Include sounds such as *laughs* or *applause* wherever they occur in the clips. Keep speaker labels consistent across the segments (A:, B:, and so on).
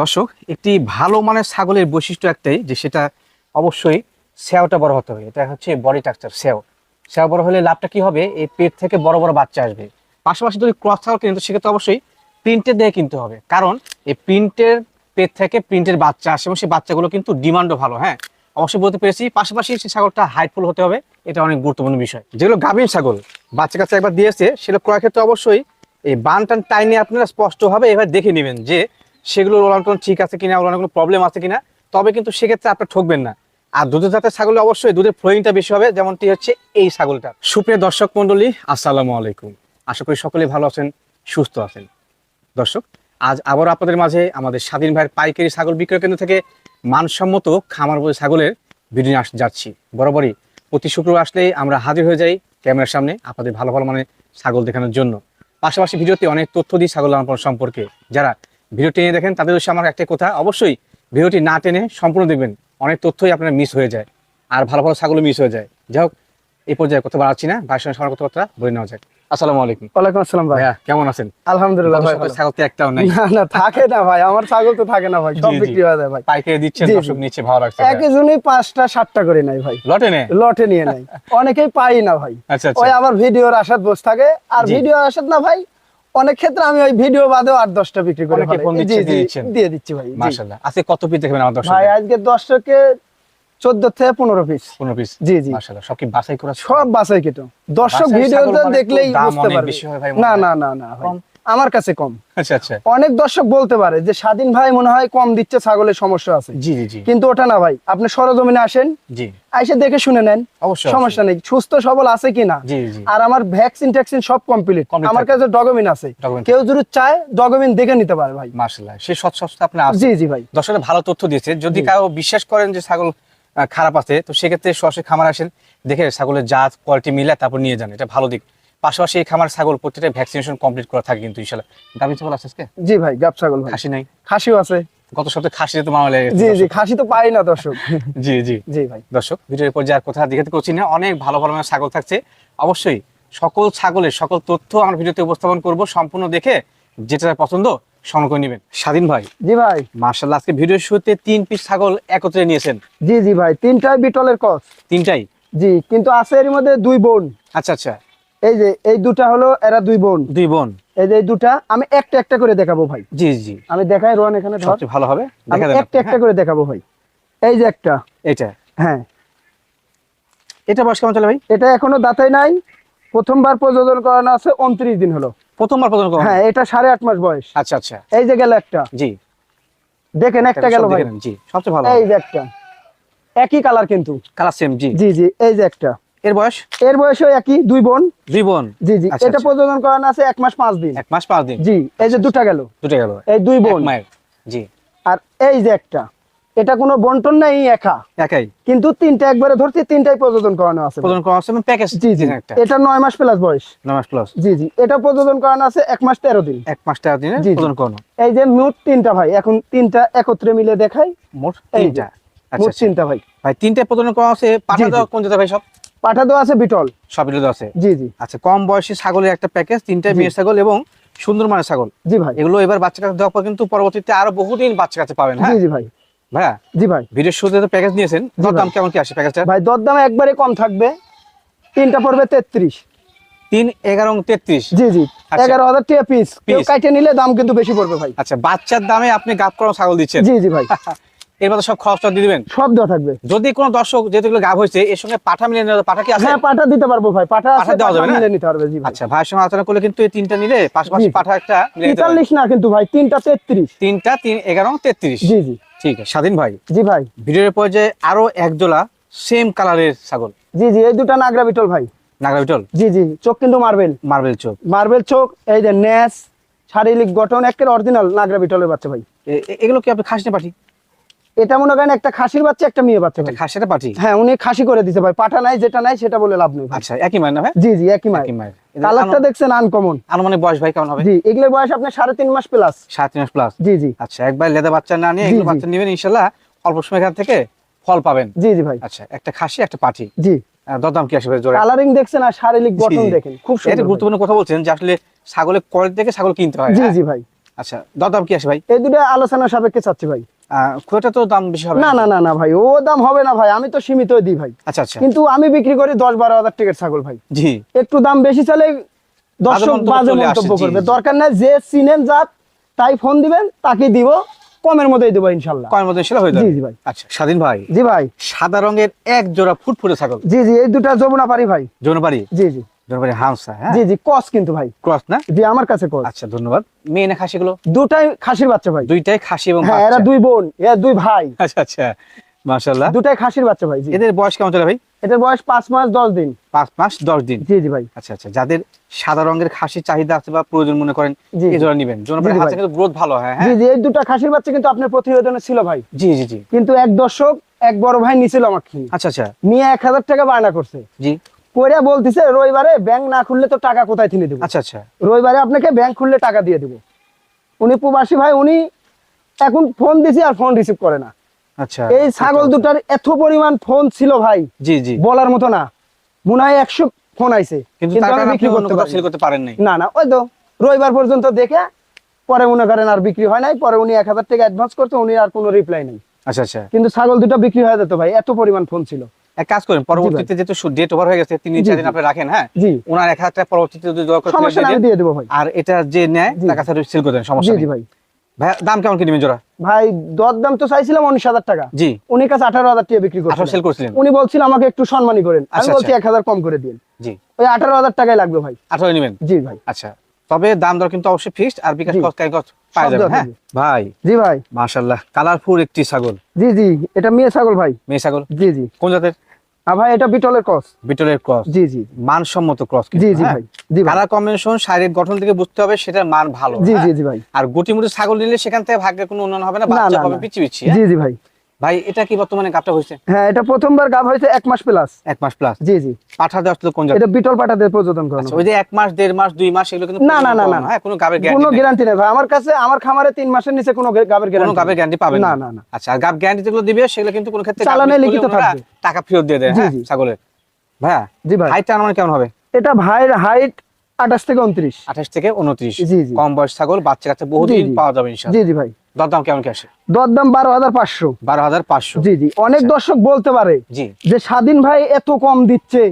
A: দর্শক, একটি ভালো মানের ছাগলের বৈশিষ্ট্য একটাই যে সেটা অবশ্যই সেওটা বড় হতে হবে। এটা হচ্ছে বডি স্ট্রাকচার সেও। সেও বড় হলে লাভটা কি হবে? এই পেট থেকে বড় বড় বাচ্চা আসবে। পাশাপাশি যদি ক্রস ছাগল কিনে, তো সেক্ষেত্রে অবশ্যই প্রিন্টের দিয়ে কিনতে হবে। কারণ এই প্রিন্টের পেট থেকে প্রিন্টের বাচ্চা আসে এবং সেই বাচ্চাগুলো কিন্তু ডিমান্ডও ভালো হ্যাঁ? অবশ্যই বলতে পেরেছি। পাশাপাশি সেই ছাগলটা হাইটফুল হতে হবে, এটা অনেক গুরুত্বপূর্ণ বিষয়। যেগুলো গাভীর ছাগল, বাচ্চা কাচ্চা একবার দিয়েছে, সেগুলো ক্রয় ক্ষেত্রে অবশ্যই এই বান টান টাইনে আপনারা স্পষ্টভাবে এবার দেখে নেবেন যে সেগুলো ওলান ঠিক আছে কিনা ওলানো কোনো প্রবলেম আছে কিনা, তবে কিন্তু সেক্ষেত্রে আপনার ঠকবেন না। আর দুধের জাতের ছাগলে অবশ্যই দুধের ফ্লোয়িংটা বেশি হবে, যেমনটি হচ্ছে এই ছাগলটা। সুপ্রিয় দর্শক মন্ডলী আসসালামু আলাইকুম। আশা করি সকলেই ভালো আছেন, সুস্থ আছেন। দর্শক, আজ আবার আপনাদের মাঝে আমাদের স্বাধীন ভাইয়ের পাইকারি ছাগল বিক্রয় কেন্দ্র থেকে মানসম্মত খামার বলে ছাগলের ভিডিও আস- যাচ্ছি। বরাবরই প্রতি শুক্রবার আসলেই আমরা হাজির হয়ে যাই ক্যামেরার সামনে আপনাদের ভালো ভালো মানে ছাগল দেখানোর জন্য। পাশাপাশি ভিডিওতে অনেক তথ্য দিই ছাগল সম্পর্কে। যারা ভিডিও টেনে দেখেন তাদের উদ্দেশ্যে আমার একটা কথা অবশ্যই ভিডিওটি না টেনে সম্পূর্ণ দেখবেন। অনেক তথ্যই আপনার মিস হয়ে যায় আর ভালো ভালো ছাগলও মিস হয়ে যায়। যাই হোক এই পর্যায়ে কথা বাড়াচ্ছি না ভাইয়ের সঙ্গে সবার কথাবার্তা বলে নেওয়া যাক। আসসালামু আলাইকুম।
B: ওয়ালাইকুম আসসালাম ভাই।
A: কেমন আছেন?
B: আলহামদুলিল্লাহ ভাই।
A: ছাগল তো একটাও নাই।
B: না না থাকে না ভাই আমার ছাগল তো থাকে না ভাই সব। বিক্রি হয়ে যায় ভাই।
A: পাইকারি দিচ্ছেন। ভালো লাগছে
B: করে নাই ভাই।
A: লটে নে
B: লটে নিয়ে নাই অনেকেই পাই না ভাই।
A: আচ্ছা
B: ওই
A: আচ্ছা
B: আবার ভিডিওর আশাত বসে থাকে। আর ভিডিও আসাদ না ভাই অনেক ক্ষেত্রে আমি ওই ভিডিও বাদেও আর দশটা বিক্রি করে
A: দিয়ে
B: দিচ্ছি ভাই
A: মাসাল্লাহ আজকে কত পিস দেখবেন আমার দর্শক
B: ভাই আজকে দশটাকে চোদ্দ থেকে পনেরো পিস
A: 15 পিস
B: জি জি।
A: মাশাআল্লাহ সব কি বাছাই করা
B: সব কেটো দর্শক
A: বাছাই
B: ভিডিও দেখলেই বুঝতে পারবে। না না না না? আমার কাছে কম।
A: আচ্ছা আচ্ছা।
B: অনেক দর্শক বলতে পারে যে স্বাধীন ভাই মনে হয় কম দিচ্ছে ছাগলের সমস্যা আছে।
A: জি জি
B: কিন্তু ওটা না ভাই আপনি সরজমিনে আসেন
A: জি।
B: আইসে দেখে শুনে নেন
A: অবশ্যই
B: সমস্যা নেই। সুস্থ সবল আছে কিনা?
A: জি জি।
B: আর আমার ভ্যাকসিন ট্যাকসিন সব কমপ্লিট আমার কাছে ডকুমেন্ট আছে। কেউ যদি চায় ডকুমেন্ট দেখে নিতে পারে ভাই।
A: মাশাআল্লাহ সেই সৎ সস্তা আপনি
B: জি জি ভাই।
A: দর্শকের ভালো তথ্য দিয়েছে। যদি। কারও বিশ্বাস করেন যে ছাগল খারাপ আছে তো সেক্ষেত্রে সরাসরি খামার আসেন দেখে ছাগলের জাত কোয়ালিটি মিলে তারপর নিয়ে যান। এটা ভালো দিক। পাশাপাশি এই খামার ছাগল প্রত্যেকটা ভ্যাকসিনেশন কমপ্লিট করা থাকে কিন্তু ইনশাল্লাহ গাভী ছাগল আছে আজকে?
B: জি ভাই গাব ছাগল ভাই।
A: খাসি নাই?
B: খাসিও আছে।
A: গত সপ্তাহে খাসি তো মামলা লেগে গেছে
B: জি জি খাসি তো পাই না দর্শক। *laughs*
A: জি জি।
B: জি ভাই।
A: দর্শক ভিডিওর পর যার কথা দেখাতে করছি না অনেক ভালো ভালো ছাগল থাকছে। অবশ্যই সকল ছাগলের সকল তথ্য আমার ভিডিওতে উপস্থাপন করব সম্পূর্ণ দেখে যেটা পছন্দ সংগ্রহ করে নেবেন। স্বাধীন ভাই
B: জি ভাই।
A: মার্শাল্লাহ আজকে ভিডিওর শুরুতে তিন পিস ছাগল একত্রে নিয়েছেন।
B: জি জি ভাই তিনটাই বিটলের কস।
A: তিনটাই?
B: জি কিন্তু আছে এর মধ্যে দুই বোন।
A: আচ্ছা আচ্ছা।
B: এই যে এই দুটা হলো এরা দুই বোন।
A: দুই বোন।
B: এই যে এই দুটা আমি একটা একটা করে দেখাবো ভাই।
A: জি জি।
B: আমি দেখাই রোহান এখানে
A: সবচেয়ে ভালো হবে
B: আমি একটা একটা? করে দেখাবো ভাই। এই যে একটা।
A: এটা
B: হ্যাঁ।
A: এটা বয়স কেমন চলে ভাই?
B: এটা এখনও দাঁতাই নাই। প্রথমবার প্রযোজন করানো আছে উনত্রিশ দিন হলো।
A: প্রথমবার প্রথম
B: হ্যাঁ এটা সাড়ে আট মাস বয়স।
A: আচ্ছা আচ্ছা।
B: এই যে গেল একটা।
A: জি।
B: দেখেন একটা গেল ভাই।
A: জি সবচেয়ে ভালো
B: এই যে একটা। একই কালার কিন্তু।
A: কালার সেম জি।
B: জি জি এই যে একটা।
A: এর বয়স?
B: এর বয়সও একই দুই বোন।
A: দুই বোন?
B: জি জি।
A: আচ্ছা,
B: এটা
A: আচ্ছা।
B: প্রযোজন করানো আছে এক মাস পাঁচ দিন।
A: এক মাস পাঁচ দিন।
B: জি এই যে দুটা গেল।
A: দুটো গেল।
B: এই দুই বোন।
A: জি।
B: আর এই যে একটা এটা কোনো বন্টন নাই একা।
A: একাই।
B: কিন্তু তিনটা একবারে ধরছি তিনটাই প্রযোজন করানো আছে। ভাই।
A: প্রথম করা আছে প্যাকেজ
B: জি জি।
A: একটা।
B: এটা নয় মাস প্লাস বয়স।
A: নয় মাস প্লাস
B: জি জি। এটা প্রযোজন করানো আছে এক মাস তেরো দিন।
A: এক মাস টাকা দিনে
B: জি, জি।
A: করানো।
B: এই যে মোট তিনটা ভাই এখন তিনটা একত্রে মিলে দেখাই।
A: মোট তিনটা। আচ্ছা
B: মোট। তিনটা ভাই।
A: ভাই তিনটে প্রদান করা আছে পাঠা
B: জি, জি।
A: কোন জায়গা ভাই সব?
B: পাঠা দেওয়া আছে বিটল।
A: সব বিরোধ আছে?
B: জি জি।
A: আচ্ছা কম বয়সী ছাগলের একটা প্যাকেজ তিনটা
B: জি।
A: মেয়ের ছাগল এবং সুন্দর মানের ছাগল।
B: জি ভাই।
A: এগুলো এবার বাচ্চা কাছে দেওয়ার পর কিন্তু পরবর্তীতে আরও বহুদিন বাচ্চা কাছে পাবেন হ্যাঁ?
B: জি ভাই।
A: ভাইয়া
B: জি ভাই।
A: ভিডিওর শুরুতে তো প্যাকেজ নিয়েছেন
B: জি
A: দাম কেমন কি আসে প্যাকেজটা?
B: ভাই দরদাম একবারে কম থাকবে। তিনটা পড়বে তেত্রিশ।
A: তিন এগারো তেত্রিশ?
B: জি জি।
A: আচ্ছা।
B: এগারো হাজার টাকা পিস কেউ। কাইটে নিলে দাম কিন্তু বেশি পড়বে ভাই।
A: আচ্ছা বাচ্চার দামে আপনি গাপ করা ছাগল দিচ্ছেন।
B: জি জি ভাই। *laughs*
A: এর মধ্যে সব খরচটা দিয়ে দিবেন?
B: সব দেওয়া থাকবে।
A: যদি কোনো দর্শক যেহেতু এগুলো হয়েছে এর সঙ্গে পাঠা মিলিয়ে নেওয়া পাঠা কি আছে?
B: হ্যাঁ পাঠা দিতে পারব ভাই। পাঠা
A: পাঠা দেওয়া যাবে না?
B: নিতে পারবে জি
A: আচ্ছা ভাইয়ের সঙ্গে আলোচনা করলে কিন্তু এই তিনটা নিলে পাশাপাশি পাঠা একটা মিলিয়ে নিতে পারবেন।
B: তেতাল্লিশ না কিন্তু ভাই তিনটা তেত্রিশ।
A: তিনটা তিন এগারো তেত্রিশ।
B: জি জি।
A: ঠিক আছে স্বাধীন ভাই।
B: জি ভাই।
A: ভিডিওর পর্যায়ে আরও এক জোড়া সেম কালারের ছাগল।
B: জি জি এই দুটা নাগরা বিটল ভাই।
A: নাগরা বিটল?
B: জি জি চোখ কিন্তু মার্বেল।
A: মার্বেল চোখ।
B: মার্বেল চোখ এই যে ন্যাস শারীরিক গঠন একের অরিজিনাল নাগরা বিটলের বাচ্চা ভাই।
A: এগুলো কি আপনি খাসি না পাঠি?
B: এটা মনে করেন একটা খাসির বাচ্চা একটা মেয়ে বাচ্চা ভাই।
A: খাসি না পাঠি
B: হ্যাঁ উনি খাসি করে দিতে ভাই। পাঠা নাই যেটা নাই সেটা বলে লাভ নেই
A: আচ্ছা একই মায়ের না ভাই?
B: জি জি একই
A: মায়ের
B: কালারটা দেখছেন আনকমন
A: আনুমানিক বয়স ভাই কেমন হবে?
B: জি এগুলোর বয়স আপনার সাড়ে তিন মাস প্লাস
A: সাত মাস প্লাস
B: জি জি।
A: আচ্ছা একবার লেদা বাচ্চা না নিয়ে এগুলো বাচ্চা নেবেন ইনশাল্লাহ অল্প সময় এখান থেকে ফল পাবেন।
B: জি জি ভাই।
A: আচ্ছা একটা খাসি একটা পাঠি
B: জি।
A: আহ, দরদাম কি আসবে জোড়া
B: কালারিং দেখছেন আর শারীরিক গঠন দেখেন খুব সুন্দর।
A: গুরুত্বপূর্ণ কথা বলছেন যে আসলে ছাগলের কোয়ালিটি দেখে ছাগল কিনতে হয়
B: জি
A: হ্যাঁ?
B: জি ভাই।
A: আচ্ছা দরদাম কি আছে ভাই?
B: এই দুটো আলোচনা সাপেক্ষে চাচ্ছি ভাই।
A: খুব একটা তো দাম বেশি হবে
B: না না না না ভাই ও দাম হবে না ভাই আমি তো সীমিতই দিই ভাই।
A: আচ্ছা আচ্ছা।
B: কিন্তু আমি বিক্রি করি দশ বারো হাজার টাকার ছাগল ভাই।
A: জি।
B: একটু দাম বেশি চালে দর্শক বাজে মন্তব্য করবে। দরকার নাই যে চিনেন জাত তাই ফোন দিবেন তাকে দিব কমের মধ্যেই দেবো ইনশাল্লাহ।
A: কয়ের মধ্যে সেটা হয়ে যাবে।
B: জি, জি ভাই।
A: আচ্ছা স্বাধীন ভাই।
B: জি ভাই।
A: সাদা রঙের এক জোড়া ফুটফুটে ছাগল।
B: জি জি এই দুটা যমুনা পারি ভাই।
A: জোনবাড়ি
B: জি জি।
A: জোনবাড়ি হামসা হ্যাঁ?
B: জি জি কস কিন্তু ভাই।
A: ক্রস না?
B: জি আমার কাছে কস।
A: আচ্ছা ধন্যবাদ। মেয়ে না খাসিগুলো
B: দুটাই খাসির বাচ্চা ভাই।
A: দুইটাই খাসি এবং
B: হ্যাঁ এরা দুই বোন এরা দুই ভাই।
A: আচ্ছা আচ্ছা মাশাআল্লাহ।
B: দুটাই খাসির বাচ্চা ভাই জি।
A: এদের বয়স কেমন চলে ভাই?
B: এটার বয়স পাঁচ মাস দশ দিন।
A: পাঁচ মাস দশ দিন?
B: জি জি ভাই।
A: আচ্ছা আচ্ছা যাদের সাদা রঙের খাসি চাহিদা আছে বা প্রয়োজন মনে করেন এই জোড়া নিবেন। কিন্তু গ্রোথ ভালো হয় হ্যাঁ।
B: জি এই দুটা খাসির বাচ্চা কিন্তু আপনার প্রতিবেদনে ছিল ভাই।
A: জি জি জি।
B: কিন্তু এক দর্শক এক বড় ভাই নিছিল আমাকে।
A: আচ্ছা আচ্ছা।
B: নিয়ে এক হাজার টাকা বায়না করছে।
A: জি।
B: কইরা বলতেছে রবিবারে ব্যাংক না খুললে তো টাকা কোথায় থেকে দেবো?
A: আচ্ছা আচ্ছা।
B: রবিবারে আপনাকে ব্যাংক খুললে টাকা দিয়ে দেবো। উনি প্রবাসী ভাই উনি এখন ফোন দিছি আর ফোন রিসিভ করে না।
A: আচ্ছা
B: এই ছাগল দুটার এত পরিমাণ ফোন ছিল ভাই
A: জি জি।
B: বলার মতো না। মনে হয় একশো ফোন আইছে।
A: কিন্তু
B: বিক্রি করতে
A: পারেন
B: না না ওই তো রবিবার পর্যন্ত দেখে পরে মনে করেন আর বিক্রি হয় নাই পরে উনি এক হাজার টাকা অ্যাডভান্স করতে উনি আর কোনো রিপ্লাই নেই।
A: আচ্ছা আচ্ছা।
B: কিন্তু ছাগল দুটো বিক্রি হয়ে যেত ভাই এত পরিমাণ ফোন ছিল।
A: এক কাজ করেন পরবর্তীতে যেহেতু ডেট ওভার হয়ে গেছে তিন চার দিন আপনি রাখেন হ্যাঁ? ওনার এক হাজার টাকা পরবর্তীতে যদি দয়া করে
B: সমস্যা
A: ফেরত
B: না
A: দিয়ে
B: দেবো ভাই।
A: আর এটা যে নেয়
B: জি।
A: তার কাছে সেল করে দেন সমস্যা নেই।
B: ভাই।
A: ভাই দাম কেমন কি নেবেন জোড়া?
B: ভাই দর দাম তো চাইছিলাম উনিশ হাজার টাকা।
A: জি।
B: উনি কাছে আঠারো হাজার টাকা বিক্রি
A: আঠারো সেল করছিলেন?
B: উনি বলছিল আমাকে একটু সম্মানী করেন। আমি
A: আচ্ছা,
B: বলছি
A: আচ্ছা।
B: এক হাজার কম করে দিন।
A: জি।
B: ওই আঠারো হাজার টাকাই লাগবে ভাই।
A: আঠারো নেবেন?
B: জি ভাই।
A: আচ্ছা তবে দাম দর কিন্তু অবশ্যই ফিক্সড আর বিকাশ
B: জি।
A: পাওয়া যাবে হ্যাঁ? ভাই
B: জি ভাই।
A: মাশাআল্লাহ কালারফুল একটি ছাগল।
B: জি জি এটা মেয়ে ছাগল ভাই।
A: মেয়ে ছাগল?
B: জি জি।
A: কোন জাতের?
B: ভাই এটা বিটলের ক্রস।
A: বিটলের ক্রস।
B: জি জি।
A: মানসম্মত ক্রস
B: জি জি ভাই জি ভাই।
A: কালার কম্বিনেশন শারীরিক গঠন থেকে বুঝতে হবে সেটার মান ভালো
B: জি
A: হ্যাঁ?
B: জি জি ভাই।
A: আর গুটি মুটি ছাগল নিলে সেখান থেকে ভাগ্যের কোনো উন্নয়ন হবে না
B: পিছিয়ে
A: বাচ্চা হবে হ্যাঁ?
B: জি জি ভাই।
A: ভাই এটা কি বর্তমানে হয়েছে?
B: হ্যাঁ এটা প্রথমবার গাব হয়েছে এক মাস প্লাস
A: এক মাস প্লাস
B: জি জি।
A: পাঠা দেওয়া আসলে কোন
B: এটা বিটল
A: আচ্ছা ওই যে এক মাস দেড় মাস দুই মাস এগুলো কিন্তু
B: না, না, না, না,
A: কোনো গাবের
B: কোনো
A: গ্যারান্টি
B: গ্যারান্টি নেই ভাই। আমার কাছে আমার খামারে তিন মাসের নিচে কোনো গাবের
A: কোনো গাবের গ্যারান্টি পাবেন
B: না, না, না।
A: আচ্ছা আর গাব গ্যারান্টি যেগুলো দিবে সেগুলো কিন্তু কোনো ক্ষেত্রে
B: চালানে লিখিত থাকবে।
A: টাকা ফেরত দিয়ে দেয় হ্যাঁ ছাগলের। ভাইয়া
B: জি ভাই।
A: হাইটটা আমার কেমন হবে?
B: এটা ভাইয়ের হাইট আঠাশ থেকে উনত্রিশ।
A: আঠাশ থেকে উনত্রিশ।
B: জি, জি।
A: কম বয়স ছাগল বাচ্চা কাছে বহুদিন। পাওয়া যাবে
B: জি জি ভাই।
A: দরদাম কেমন কি আসে?
B: দর বারো হাজার পাঁচশো।
A: বারো হাজার পাঁচশো।
B: জি জি। অনেক
A: আচ্ছা।
B: দর্শক বলতে পারে
A: জি।
B: যে স্বাধীন ভাই এত কম দিচ্ছে।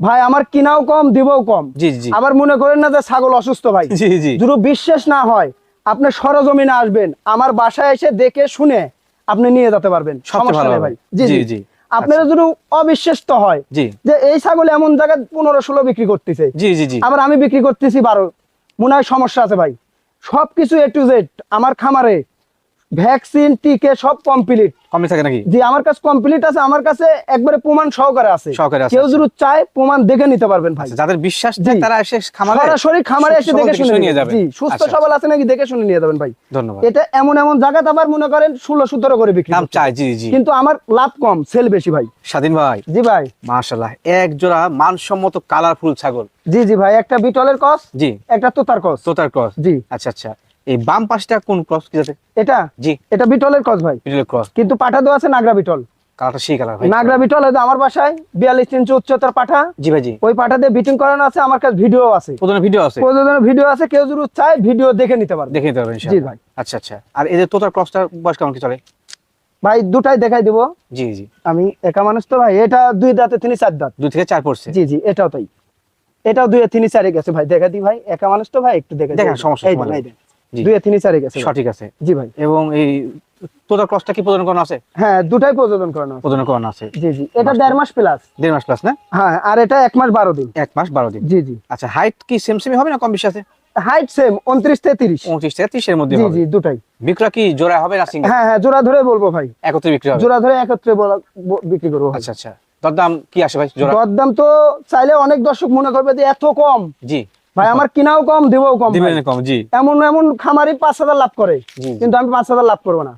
B: ভাই আমার কিনাও কম দিবও কম।
A: জি জি।
B: আবার মনে করেন না যে ছাগল অসুস্থ ভাই।
A: জি জি।
B: যদি বিশ্বাস না হয় আপনি সরজমিনে আসবেন আমার বাসায় এসে দেখে শুনে আপনি নিয়ে যেতে পারবেন। সমস্যা নেই ভাই। জি
A: জি,
B: জি।
A: জি।
B: আপনারা যদি অবিশ্বাস্ত হয় যে এই ছাগল এমন জায়গায় পনেরো ষোলো বিক্রি করতেছে।
A: জি জি জি।
B: আবার আমি বিক্রি করতেছি বারো মনে হয় সমস্যা আছে ভাই। সবকিছু এ টু জেড আমার খামারে ভ্যাকসিন টিকে সব কমপ্লিট
A: কমে থাকে নাকি?
B: জি আমার কাছে কমপ্লিট আছে আমার কাছে একবারে প্রমাণ সহকারে আছে।
A: সহকারে আছে,
B: কেউ
A: আচ্ছা।
B: যদি চায় প্রমাণ দেখে নিতে পারবেন ভাই।
A: আচ্ছা, যাদের বিশ্বাস
B: জি।
A: তারা এসে খামারে
B: সরাসরি খামারে এসে দেখে শুনে
A: নিয়ে
B: জি সুস্থ
A: আচ্ছা,
B: সবল আছে নাকি দেখে শুনে নিয়ে যাবেন ভাই।
A: ধন্যবাদ।
B: এটা এমন এমন জায়গা আবার মনে করেন ষোলো সতেরো করে বিক্রি
A: দাম চাই জি জি।
B: কিন্তু আমার লাভ কম সেল বেশি ভাই।
A: স্বাধীন ভাই।
B: জি ভাই।
A: মাশাআল্লাহ এক জোড়া মানসম্মত কালারফুল ছাগল।
B: জি জি ভাই একটা বিটলের কস
A: জি।
B: একটা তোতার কস।
A: তোতার ক্রস
B: জি।
A: আচ্ছা আচ্ছা। এই বাম পাশটা কোন ক্রস কি যাতে?
B: এটা?
A: জি।
B: এটা বিটলের কস ভাই।
A: মিডল ক্রস
B: কিন্তু পাঠা দেওয়া আছে নাগরা বিটল।
A: কালারটা সেই কালার ভাই।
B: নাগরা বিটল যে আমার বাসায় বিয়াল্লিশ ইঞ্চি উচ্চতার পাঠা।
A: জি ভাই জি।
B: ওই পাঠা দিয়ে বিটিং করানো আছে আমার কাছে ভিডিও আছে।
A: প্রথমে ভিডিও আছে?
B: প্রযোজনের ভিডিও আছে কেউ যদি চায় ভিডিও দেখে নিতে পারবে।
A: দেখে নিতে পারবেন
B: জি ভাই।
A: আচ্ছা আচ্ছা। আর এই যে তোতার ক্রসটার বয়স কেমন কি চলে?
B: ভাই দুটাই দেখাই দিব।
A: জি জি।
B: আমি একা মানুষ তো ভাই এটা দুই দাঁতে তিনি চার দাঁত।
A: দুই থেকে চার পড়ছে?
B: জি জি এটাও তাই। এটাও দুই তিনি চারে গেছে ভাই। দেখা দি ভাই একা মানুষ তো ভাই একটু দেখা
A: দেখান, সমস্যা
B: এই
A: নেই।
B: দেন, এই দেন।
A: জি।
B: দুই তিনি চারে গেছে
A: সঠিক আছে।
B: জি ভাই।
A: এবং এই তোতার ক্রসটা কি প্রদান করানো আছে?
B: হ্যাঁ দুটাই প্রযোজন করানো আছে।
A: করানো আছে।
B: জি জি। এটা দেড় মাস প্লাস
A: দেড় মাস প্লাস না?
B: হ্যাঁ আর এটা এক মাস বারো দিন।
A: এক মাস বারো দিন।
B: জি জি।
A: আচ্ছা হাইট কি সেম সেমই হবে না কম বেশি আছে?
B: হাইট সেম উনত্রিশ থেকে তিরিশ।
A: পঁচিশ থেকে মধ্যে
B: জি জি দুটাই।
A: বিক্রয় কি জোড়া হবে না সিঙ্গেল
B: হ্যাঁ হ্যাঁ জোড়া ধরে বলব ভাই।
A: একত্রে বিক্রি হবে।
B: জোড়া ধরে একত্রে বলা বিক্রি করব
A: আচ্ছা আচ্ছা। তোর দাম কি আসে ভাই জোড়া?
B: দরদাম তো চাইলে অনেক দর্শক মনে করবে যে এত কম।
A: জি।
B: ভাই আমার কিনাও কম দেবও কম
A: দিবেন কম জি।
B: এমন এমন খামারি পাঁচ হাজার লাভ করে
A: জি, জি।
B: কিন্তু আমি পাঁচ হাজার লাভ করব না।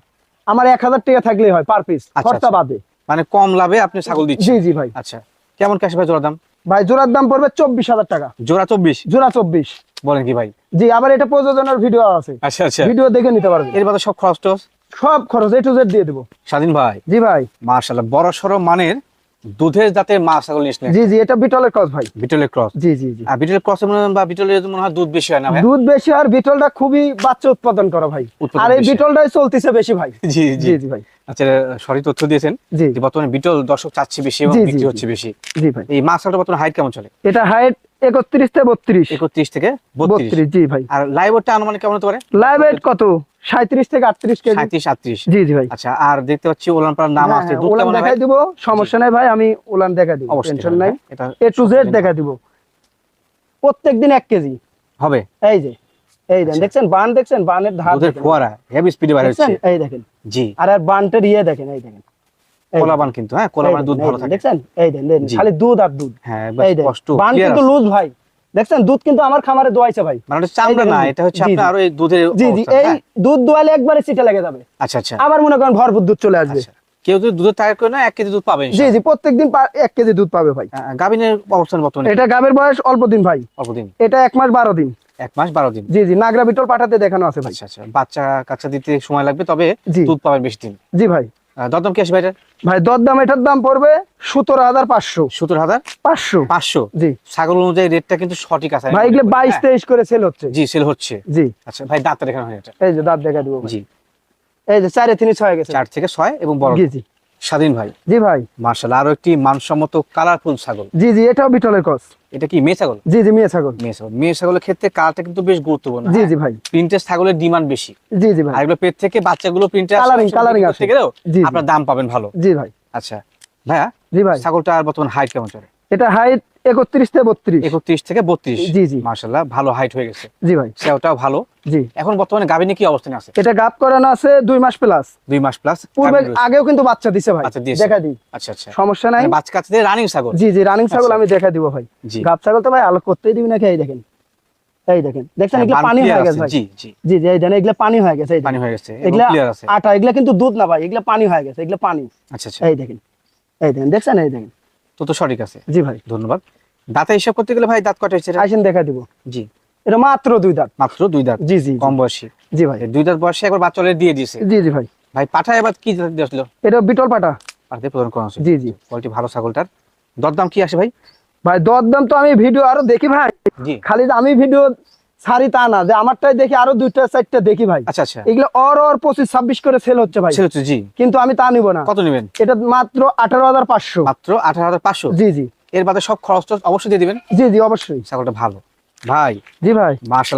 B: আমার এক হাজার টাকা থাকলেই হয় পার পিস
A: আচ্ছা,
B: খরচা
A: আচ্ছা।
B: বাদে।
A: মানে কম লাভে আপনি ছাগল
B: জি
A: দিচ্ছেন।
B: জি ভাই।
A: আচ্ছা কেমন ক্যাশ ভাই জোড়ার দাম?
B: ভাই জোড়ার দাম পড়বে চব্বিশ হাজার টাকা।
A: জোড়া চব্বিশ?
B: জোড়া চব্বিশ।
A: বলেন কি ভাই?
B: জি আবার এটা প্রযোজনার ভিডিও আছে।
A: আচ্ছা আচ্ছা।
B: ভিডিও দেখে নিতে পারবে
A: এর মধ্যে সব খরচ টরচ
B: সব খরচ এ টু জেড দিয়ে দেবো।
A: স্বাধীন ভাই।
B: জি ভাই।
A: মার্শাল্লাহ বড় সড়ো মানের দুধের জাতের মা ছাগল নিয়েছিলেন
B: জি জি এটা বিটলের ক্রস ভাই।
A: বিটলের ক্রস
B: জি জি জি।
A: আর বিটলের ক্রস বা বিটলের মনে হয় দুধ বেশি হয় না ভাই?
B: দুধ বেশি আর বিটলটা খুবই বাচ্চা উৎপাদন করা ভাই। আর এই বিটলটাই চলতেছে বেশি ভাই। *laughs*
A: জি
B: জি। জি ভাই।
A: আচ্ছা সরি তথ্য দিয়েছেন? যে বর্তমানে বিটল দর্শক চাচ্ছে বেশি এবং বিক্রি হচ্ছে বেশি।
B: জি ভাই।
A: এই মাছ ছাগলটা বর্তমানে হাইট কেমন চলে?
B: এটা হাইট একত্রিশ থেকে বত্রিশ।
A: একত্রিশ থেকে বত্রিশ।
B: বত্রিশ জি ভাই।
A: আর লাইভ ওটা আনুমানিক কেমন হতে পারে?
B: লাইভ ওয়েট কত? সাঁত্রিশ থেকে আটত্রিশ কেজি।
A: সাঁত্রিশ আটত্রিশ।
B: জি জি ভাই।
A: আচ্ছা আর দেখতে পাচ্ছি ওলান পাড়ার নাম
B: হ্যাঁ,
A: আছে
B: হ্যাঁ? দেখাই দিব সমস্যা নাই ভাই আমি উলান দেখা দিব টেনশন নাই।
A: হ্যাঁ, এটা
B: এ টু জেড
A: সম্পূর্ণ
B: দেখা দিব। প্রত্যেকদিন এক কেজি।
A: হবে।
B: এই যে এই
A: আচ্ছা।
B: দেখছেন? বান দেখছেন? বানের ধার।
A: ফোয়ারা হেভি স্পিডে বাইরে হচ্ছে।
B: এই দেখেন।
A: জি।
B: আর আর বানটার ইয়ে দেখেন এই দেখেন।
A: কোলাবান কিন্তু হ্যাঁ কোলাবান দুধ ভালো থাকে।
B: দেখছেন? এই দেন দেন খালি দুধ আর দুধ।
A: হ্যাঁ কষ্ট।
B: বান কিন্তু লুজ ভাই। দেখছেন? দুধ কিন্তু আমার খামারে দোয়াইছে ভাই।
A: মানে চামড়া না এটা হচ্ছে আপনার
B: জি।
A: আরও এই দুধের
B: জি জি এই
A: হ্যাঁ?
B: দুধ দোয়ালে একবারে চিটে লেগে যাবে।
A: আচ্ছা আচ্ছা।
B: আবার মনে করেন ভরপুর দুধ চলে আসবে।
A: আচ্ছা। কেউ যদি দুধের টায়ার করে না এক কেজি দুধ পাবেন
B: জি জি প্রত্যেকদিন এক কেজি দুধ পাবে ভাই।
A: গাভিনের অবস্থান বর্তমানে
B: এটা গাবের বয়স অল্প দিন ভাই।
A: অল্প দিন।
B: এটা এক মাস বারো দিন।
A: এক মাস বারো দিন।
B: জি জি নাগরা বিটল পাঠাতে দেখানো আছে ভাই।
A: আচ্ছা আচ্ছা। বাচ্চা কাচ্চা দিতে সময় লাগবে তবে। দুধ পাবেন বেশি দিন।
B: জি ভাই।
A: দরদাম কি আসবে
B: ভাই দর দাম এটার দাম পড়বে সতেরো হাজার পাঁচশো।
A: সত্তর হাজার?
B: পাঁচশো।
A: পাঁচশো?
B: জি।
A: ছাগল অনুযায়ী রেটটা কিন্তু সঠিক আছে।
B: ভাই এগুলো
A: করি,
B: বাইশ
A: হ্যাঁ?
B: তেইশ করে সেল হচ্ছে।
A: জি সেল হচ্ছে।
B: জি।
A: আচ্ছা ভাই দাঁত দেখানো হয় এটা।
B: এই যে দাঁত দেখা দিব।
A: জি।
B: এই যে চারে তিনি ছয় গেছে।
A: চার থেকে ছয় এবং বড়।
B: জি জি।
A: স্বাধীন ভাই।
B: জি ভাই।
A: মার্শাল আরও একটি মানসম্মত কালারফুল ছাগল।
B: জি জি এটাও বিটলের কস
A: এটা কি মেয়ে ছাগল?
B: জি জি মেয়ে ছাগল।
A: মেয়ে ছাগল। মেয়ে ছাগলের ক্ষেত্রে কালারটা কিন্তু বেশ গুরুত্বপূর্ণ।
B: জি জি ভাই।
A: প্রিন্টের ছাগলের ডিমান্ড বেশি।
B: জি জি ভাই।
A: আর এগুলো পেট থেকে বাচ্চাগুলো প্রিন্টের
B: কালারিং কালারিং
A: আছে।
B: আসে।
A: গেলেও। আপনার দাম পাবেন ভালো।
B: জি ভাই।
A: আচ্ছা। ভাইয়া
B: জি ভাই।
A: ছাগলটা আর বর্তমান হাইট কেমন চলে?
B: এটা হাইট একত্রিশ থেকে বত্রিশ।
A: একত্রিশ থেকে বত্রিশ।
B: জি, জি।
A: মার্শাল্লাহ ভালো হাইট হয়ে গেছে।
B: জি ভাই।
A: সেওটাও ভালো।
B: জি।
A: এখন বর্তমানে গাভিনে কি অবস্থানে আছে?
B: এটা গাপ করানো আছে দুই মাস প্লাস
A: দুই মাস প্লাস
B: পূর্বে আগেও কিন্তু বাচ্চা দিছে ভাই। দেখা দিই।
A: আচ্ছা আচ্ছা।
B: সমস্যা নাই।
A: মানে বাচ্চা রানিং ছাগল?
B: জি জি রানিং ছাগল
A: আচ্ছা।
B: আমি দেখা দিব ভাই। গাব ছাগল তো ভাই আলো করতেই দিবি নাকি? এই দেখেন। এই দেখেন। দেখছেন
A: হ্যাঁ,
B: পানি হয়ে গেছে ভাই।
A: জি জি।
B: জি জি এই দেখেন এগুলো পানি হয়ে গেছে
A: পানি হয়ে গেছে
B: এগুলা আটা এগুলা কিন্তু দুধ না ভাই। এগুলো পানি হয়ে গেছে এগুলো পানি।
A: আচ্ছা আচ্ছা।
B: এই দেখেন। এই দেখেন দেখছেন? এই দেখেন।
A: তো তো সঠিক আছে।
B: জি ভাই।
A: ধন্যবাদ। দাঁতে হিসাব করতে গেলে ভাই দাঁত কটা হয়েছে
B: আসেন দেখা দিব।
A: জি।
B: এটা মাত্র দুই দাঁত।
A: মাত্র দুই দাঁত?
B: জি জি
A: কম বয়সী?
B: জি ভাই।
A: দুই দাঁত বয়সে একবার বাচ্চা দিয়ে দিয়েছে?
B: জি জি ভাই।
A: ভাই পাঠায় এবার কি জাত দিয়ে
B: এটা বিটল পাটা।
A: পাঠাতে প্রদান করা হয়েছে
B: জি জি।
A: কোয়ালিটি ভালো ছাগলটার। দরদাম কি আসে ভাই?
B: ভাই দর দাম তো আমি ভিডিও আরও দেখি ভাই।
A: জি।
B: খালি আমি ভিডিও ছাড়ি তা না যে আমারটাই দেখি আরও দুইটা চারটা দেখি ভাই।
A: আচ্ছা আচ্ছা।
B: এগুলো অর অর পঁচিশ ছাব্বিশ করে সেল হচ্ছে ভাই।
A: সেটা হচ্ছে জি।
B: কিন্তু আমি তা নিব না।
A: কত নেবেন?
B: এটা মাত্র আঠারো হাজার পাঁচশো।
A: মাত্র আঠারো হাজার পাঁচশো?
B: জি জি।
A: এর বাদে সব খরচ অবশ্যই দিয়ে দিবেন?
B: জি জি অবশ্যই।
A: ছাগলটা ভালো। ভাই
B: জি ভাই।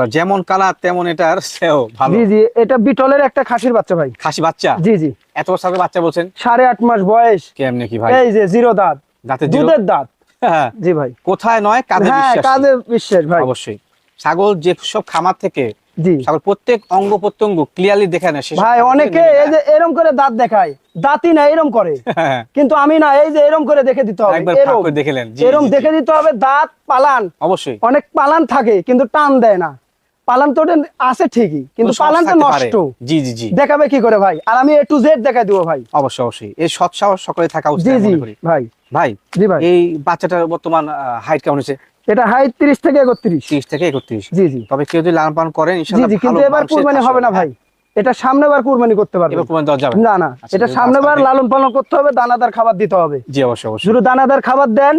A: যেমন কালার তেমন এটার সেও ভালো।
B: জি জি এটা বিটলের একটা খাসির বাচ্চা ভাই।
A: খাসি বাচ্চা?
B: জি জি।
A: এত ছাগল বাচ্চা বলছেন?
B: সাড়ে আট মাস বয়স।
A: কেমনে কি ভাই?
B: এই যে জিরো দাঁত।
A: দাঁতে
B: দুধের দাঁত।
A: হ্যাঁ,
B: জি ভাই।
A: কোথায় নয় কাজে
B: হ্যাঁ
A: বিশ্বাস।
B: কাজে বিশ্বাস ভাই।
A: অবশ্যই। ছাগল যে সব খামার থেকে ছাগল প্রত্যেক অঙ্গ প্রত্যঙ্গ ক্লিয়ারলি দেখে না
B: ভাই অনেকে এই যে এরম করে দাঁত দেখায় দাঁতই না এরম করে।
A: হ্যাঁ,
B: কিন্তু আমি না এই যে এরম করে দেখে দিতে হবে এরম। দেখে দিতে হবে দাঁত পালান।
A: অবশ্যই।
B: অনেক পালান থাকে কিন্তু টান দেয় না। পালান তো ওটা আছে ঠিকই কিন্তু পালানটা নষ্ট।
A: জি জি জি।
B: দেখাবে কি করে ভাই? আর আমি এ টু জেড দেখা দিব ভাই।
A: অবশ্যই অবশ্যই। এই সৎ সাহস সকলে থাকা উচিত
B: জি জি ভাই।
A: ভাই
B: জি ভাই।
A: এই বাচ্চাটার বর্তমান হাইট কেমন হয়েছে?
B: এটা হাইট তিরিশ থেকে একত্রিশ।
A: তিরিশ থেকে একত্রিশ।
B: জি জি।
A: তবে কেউ যদি লালন পালন করেন ইনশাআল্লাহ
B: জি কিন্তু
A: ভালো
B: এবার কুরবানি হবে না ভাই। এটা সামনে বার কুরবানি করতে পারবে
A: এবার কুরবানি দেওয়া যাবে
B: না। না
A: আচ্ছা,
B: এটা
A: যদি
B: সামনে বার
A: রাস্তা
B: লালন পালন করতে হবে দানাদার খাবার দিতে হবে।
A: জি অবশ্যই অবশ্যই।
B: শুধু দানাদার খাবার দেন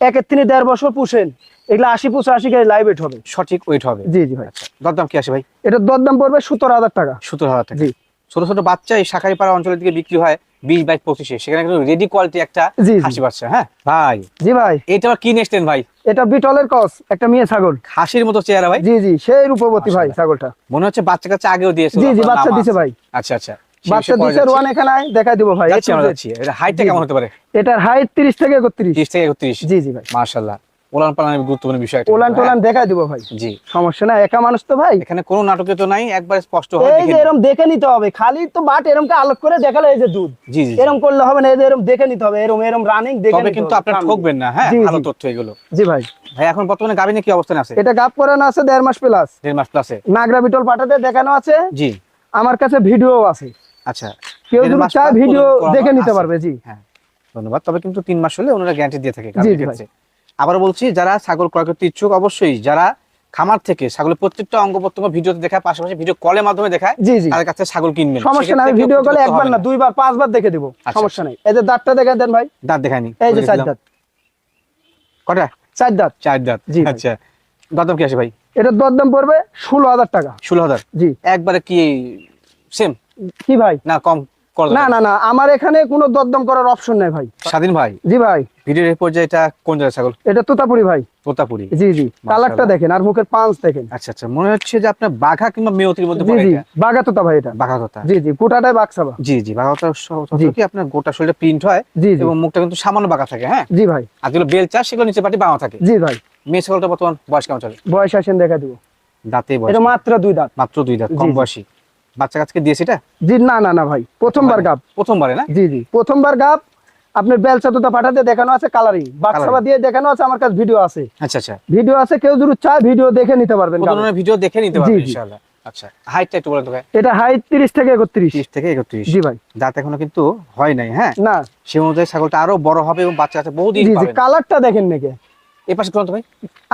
B: একের তিনি দেড় বছর পুষেন। এগুলো আশি পুষে আশি কেজি লাইভ ওয়েট হবে।
A: সঠিক ওয়েট হবে।
B: জি জি ভাই।
A: আচ্ছা দরদাম কি আসে ভাই?
B: এটার দরদাম পড়বে সতেরো হাজার টাকা।
A: সত্তর হাজার টাকা।
B: জি।
A: ছোট ছোট বাচ্চা এই শাখারি পাড়া অঞ্চলের দিকে বিক্রি হয়। বিশ বাইশ পঁচিশে। সেখানে কিন্তু রেডি কোয়ালিটি একটা। খাসি বাচ্চা হ্যাঁ? ভাই।
B: জি ভাই।
A: এটা কি নেক্সটেন ভাই?
B: এটা বিটলের কস একটা মেয়ে ছাগল।
A: খাসির মতো চেহারা ভাই?
B: জি জি সেই রূপবতী ভাই ছাগলটা।
A: মনে হচ্ছে বাচ্চা কাচ্চা আগেও দিয়েছে
B: জি জি বাচ্চা দিছে ভাই।
A: আচ্ছা আচ্ছা।
B: বাচ্চা দিছে
A: যাচ্ছি।
B: রোয়ান এখানে দেখাই দিব ভাই।
A: যাচ্ছি আমরা
B: Z।
A: যাচ্ছি এটা হাইটটা কেমন হতে পারে?
B: এটার হাইট তিরিশ থেকে একত্রিশ।
A: তিরিশ থেকে একত্রিশ।
B: জি জি ভাই।
A: মার্শাল্লাহ ওলান পালানের গুরুত্বপূর্ণ বিষয় এটা।
B: ওলান টোলান দেখাই দিব ভাই।
A: জি।
B: সমস্যা না একা মানুষ তো ভাই।
A: এখানে কোনো নাটকে তো নাই একবার স্পষ্ট হবে
B: এই যে এরম দেখে নিতে হবে খালি তো বাট এরমকে আলোক করে দেখাল এই যে দুধ।
A: জি জি জি।
B: করলে হবে না এই যে এরম দেখে নিতে হবে এরম এরম রানিং দেখে
A: তবে কিন্তু
B: হবে
A: ঠকবেন না হ্যাঁ? ভালো তথ্য এগুলো।
B: জি ভাই।
A: ভাই এখন বর্তমানে গাবিনে কি অবস্থানে আছে?
B: এটা গাপ করানো আছে দেড় মাস প্লাস
A: দেড় মাস প্লাসে
B: নাগরা বিটল পাঠাতে দেখানো আছে।
A: জি।
B: আমার কাছে ভিডিও আছে।
A: আচ্ছা।
B: কেউ যদি চায় ভিডিও দেখে নিতে পারবে জি।
A: হ্যাঁ ধন্যবাদ। তবে কিন্তু তিন মাস হলে ওনারা গ্যারান্টি দিয়ে থাকে
B: জি, জি
A: ক্ষেত্রে। আবার বলছি যারা ছাগল ক্রয় করতে ইচ্ছুক অবশ্যই যারা খামার থেকে ছাগলের প্রত্যেকটা অঙ্গ প্রত্যঙ্গ ভিডিওতে দেখায় পাশাপাশি ভিডিও কলের মাধ্যমে দেখায়
B: জি জি।
A: তাদের কাছে ছাগল কিনবেন।
B: সমস্যা নাই ভিডিও কলে একবার না। দুইবার পাঁচবার দেখে দিব
A: আচ্ছা।
B: সমস্যা নাই। এই যে দাঁতটা দেখে দেন ভাই।
A: দাঁত দেখায়নি
B: এই যে চার দাঁত।
A: কটা?
B: চার দাঁত।
A: চার দাঁত।
B: জি।
A: আচ্ছা দাদম কি আছে ভাই?
B: এটার দরদাম পড়বে ষোলো হাজার টাকা।
A: ষোলো হাজার?
B: জি।
A: একবারে কি সেম
B: কি ভাই?
A: না কম।
B: না না না আমার এখানে কোনো দরদাম করার অপশন নাই ভাই।
A: স্বাধীন ভাই?
B: জি ভাই।
A: ভিডিওর পর্যায়ে এটা কোন জায়গায় ছাগল?
B: এটা তোতাপুরি ভাই।
A: তোতাপুরি।
B: জি জি। কালারটা দেখেন আর মুখের পাঁচ দেখেন।
A: আচ্ছা আচ্ছা। মনে হচ্ছে যে আপনার বাঘা কিংবা মেয়তির মধ্যে পড়ে এটা?
B: বাগা তোতা ভাই এটা।
A: বাঘা কথা
B: জি জি। গোটাটাই বাক্সাবা
A: জি জি। বাঘা
B: জি।
A: কি আপনার গোটা শরীরে প্রিন্ট হয় এবং মুখটা কিন্তু সামান্য বাঁকা থাকে হ্যাঁ?
B: জি ভাই।
A: আর যেগুলো বেল চাষ সেগুলো নিচে পাটি বাঁকা থাকে।
B: জি ভাই।
A: মেয়ে ছাগলটা বর্তমান বয়স কেমন চলে?
B: বয়স আসেন দেখা দিব।
A: দাঁতে বয়স।
B: এটা মাত্র দুই দাঁত।
A: মাত্র দুই দাঁত কম বয়সী। বাচ্চা কাছকে দিয়েছে এটা?
B: জি না না না ভাই প্রথমবার গাপ
A: প্রথমবারে না?
B: জি জি প্রথমবার গাপ আপনার বেলচা তোতা পাঠাতে দেখানো আছে কালারিং বাক্সাবা দিয়ে দেখানো আছে আমার কাছে ভিডিও আছে।
A: আচ্ছা আচ্ছা।
B: ভিডিও আছে কেউ যদি চায় ভিডিও দেখে নিতে পারবেন গাবে।
A: ভিডিও দেখে নিতে পারবেন ইনশাআল্লাহ। আচ্ছা হাইটটা একটু বলে তো ভাই।
B: এটা হাইট তিরিশ থেকে একত্রিশ।
A: 30 থেকে 31
B: জি ভাই।
A: দাঁত এখনও কিন্তু হয় নাই হ্যাঁ?
B: না।
A: সে অনুযায়ী ছাগলটা আরও বড় হবে এবং বাচ্চা কাছে বহুদিন
B: জি জি কালারটা দেখেন নাকি
A: এই পাশে কোন তো ভাই?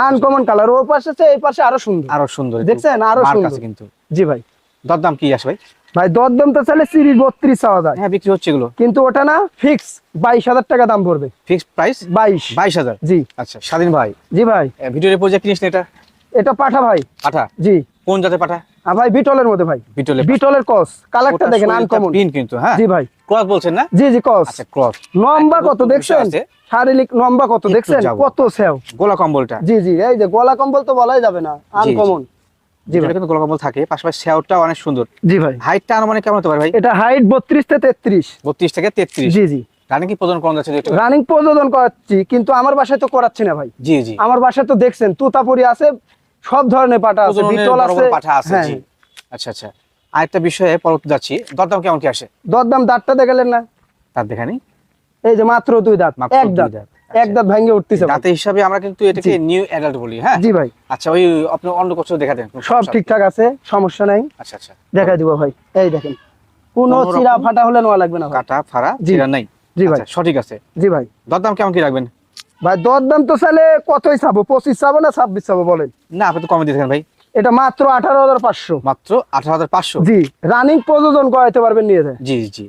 B: আনকমন কালার ওর পাশে আছে, এই পাশে আরও সুন্দর।
A: আরও সুন্দর।
B: দেখছেন?
A: আরও
B: সুন্দর।
A: কিন্তু।
B: জি ভাই।
A: দরদাম কি আসে ভাই
B: ভাই দরদাম তো চাইলে সিরিজ বত্রিশ চাওয়া যায়।
A: হ্যাঁ বিক্রি হচ্ছে এগুলো।
B: কিন্তু ওটা না ফিক্স বাইশ হাজার টাকা দাম পড়বে।
A: ফিক্সড প্রাইস
B: বাইশ।
A: বাইশ হাজার?
B: জি।
A: আচ্ছা স্বাধীন ভাই।
B: জি ভাই।
A: ভিডিওর পর্যায়ে কিনিস না এটা?
B: এটা পাঠা ভাই।
A: পাঠা?
B: জি।
A: কোন জাতের পাঠা?
B: ভাই বিটলের মধ্যে ভাই।
A: বিটলে
B: বিটলের কস কালারটা দেখেন আনকমন
A: পিন কিন্তু হ্যাঁ?
B: জি ভাই।
A: ক্রস বলছেন না?
B: জি জি কস
A: আচ্ছা ক্রস
B: লম্বা কত দেখছেন? শারীরিক লম্বা কত দেখছেন? কত সেও।
A: গোলা কম্বলটা।
B: জি জি এই যে গলা কম্বল তো বলাই যাবে না। আনকমন জি ভাই।
A: কিন্তু গোলা থাকে। পাশাপাশি শেওটা অনেক সুন্দর।
B: জি ভাই।
A: হাইটটা আনুমানিক কেমন হতে পারে ভাই?
B: এটা হাইট বত্রিশ থেকে তেত্রিশ।
A: বত্রিশ থেকে তেত্রিশ?
B: জি জি।
A: রানি কি প্রদান করা যাচ্ছে
B: রানিং প্রযোজন করাচ্ছি কিন্তু আমার বাসায় তো করাচ্ছি না ভাই।
A: জি জি।
B: আমার বাসায় তো দেখছেন তুতাপুরি আছে সব ধরনের পাটা আছে বিটল আছে।
A: আছে
B: হ্যাঁ।
A: জি। আচ্ছা আচ্ছা। আরেকটা বিষয়ে পরবর্তী যাচ্ছি। দরদাম কেমন কি আসে?
B: দরদাম দাঁতটা দেখালেন না।
A: তার দেখানি।
B: এই যে মাত্র দুই দাঁত
A: মাত্র
B: এক
A: দুই
B: দাঁত।
A: দাঁত।
B: এক দাঁত ভাঙ্গে উঠতেছে ভাই।
A: দাঁতে হিসাবে আমরা কিন্তু এটাকে নিউ অ্যাডাল্ট বলি হ্যাঁ?
B: জি ভাই।
A: আচ্ছা ওই আপনি অন্য কোথাও দেখা দেন
B: সব ঠিকঠাক আছে সমস্যা নাই।
A: আচ্ছা আচ্ছা।
B: দেখাই দিব ভাই। এই দেখেন কোনো চিরা ফাটা হলে নেওয়া লাগবে না
A: কাটা ফাড়া চিরা নাই।
B: জি ভাই।
A: আচ্ছা, সঠিক আছে।
B: জি ভাই।
A: দরদাম কেমন কি রাখবেন?
B: ভাই দরদাম তো চাইলে কতই চাবো? পঁচিশ চাবো না ছাব্বিশ চাবো বলেন?
A: না আপনি তো কমে দিয়েছেন ভাই।
B: এটা মাত্র আঠারো হাজার পাঁচশো।
A: মাত্র আঠারো হাজার পাঁচশো?
B: জি রানিং প্রযোজন করাইতে পারবেন নিয়ে যায়।
A: জি জি।